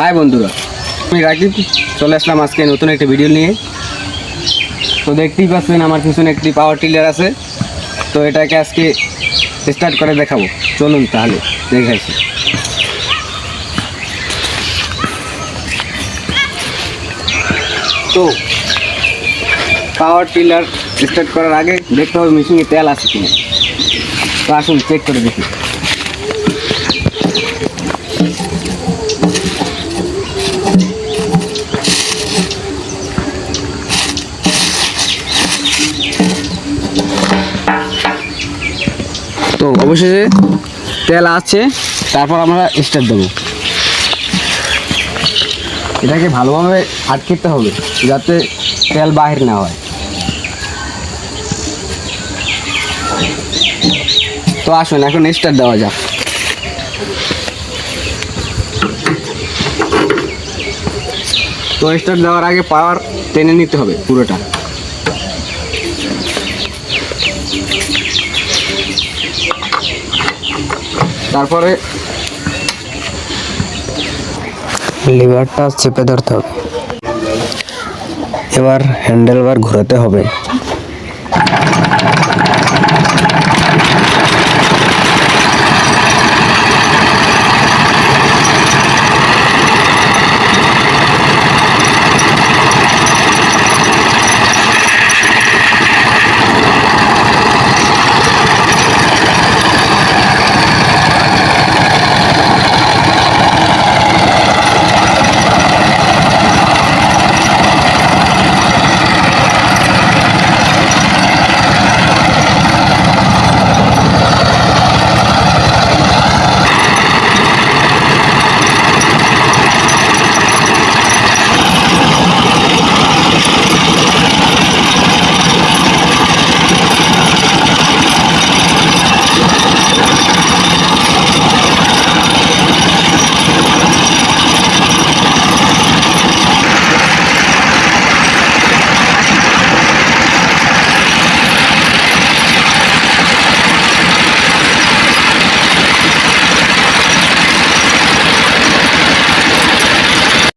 High বন্ধুরা, আমি রাকিব চলে আসলাম আজকে নতুন একটি ভিডিও নিয়ে। তো দেখতেই পাচ্ছেন আমার পিছনে একটি পাওয়ার টিলার আছে। তো এটাকে আজকে স্টার্ট করে দেখাবো। চলুন তাহলে দেখাইছি তো পাওয়ার টিলার স্টার্ট করার আগে দেখতে হবে মেশিনে তেল আছে কিনা। তো আসুন চেক করে দেখি। তো অবশেষে তেল আছে, তারপর আমরা স্টার্ট দেবো। এটাকে ভালোভাবে আটকেতে হবে, যাতে তেল বাহির না হয়। তো আসুন, এখন স্টার্ট দেওয়া যাক। তো স্টার্ট দেওয়ার আগে পাওয়ার টেনে নিতে হবে পুরোটা। তারপরে লিভারটা চেপে ধরতে হবে। এবার হ্যান্ডেলবার ঘোরাতে হবে।